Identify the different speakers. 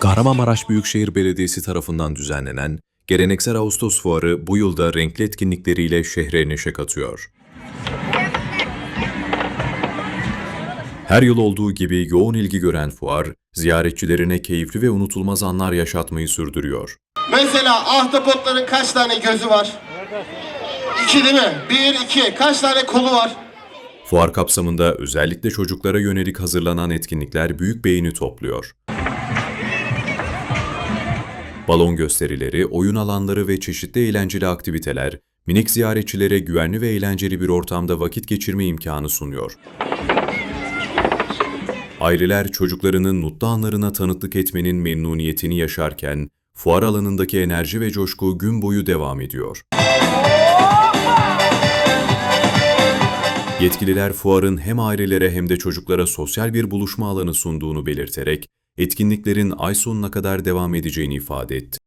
Speaker 1: Kahramanmaraş Büyükşehir Belediyesi tarafından düzenlenen geleneksel Ağustos Fuarı bu yılda renkli etkinlikleriyle şehre neşe katıyor. Her yıl olduğu gibi yoğun ilgi gören fuar, ziyaretçilerine keyifli ve unutulmaz anlar yaşatmayı sürdürüyor.
Speaker 2: Mesela ahtapotların kaç tane gözü var? İki değil mi? Bir, iki. Kaç tane kolu var?
Speaker 1: Fuar kapsamında özellikle çocuklara yönelik hazırlanan etkinlikler büyük beğeni topluyor. Balon gösterileri, oyun alanları ve çeşitli eğlenceli aktiviteler, minik ziyaretçilere güvenli ve eğlenceli bir ortamda vakit geçirme imkanı sunuyor. Aileler çocuklarının mutlu anlarına tanıklık etmenin memnuniyetini yaşarken, fuar alanındaki enerji ve coşku gün boyu devam ediyor. Yetkililer fuarın hem ailelere hem de çocuklara sosyal bir buluşma alanı sunduğunu belirterek etkinliklerin ay sonuna kadar devam edeceğini ifade etti.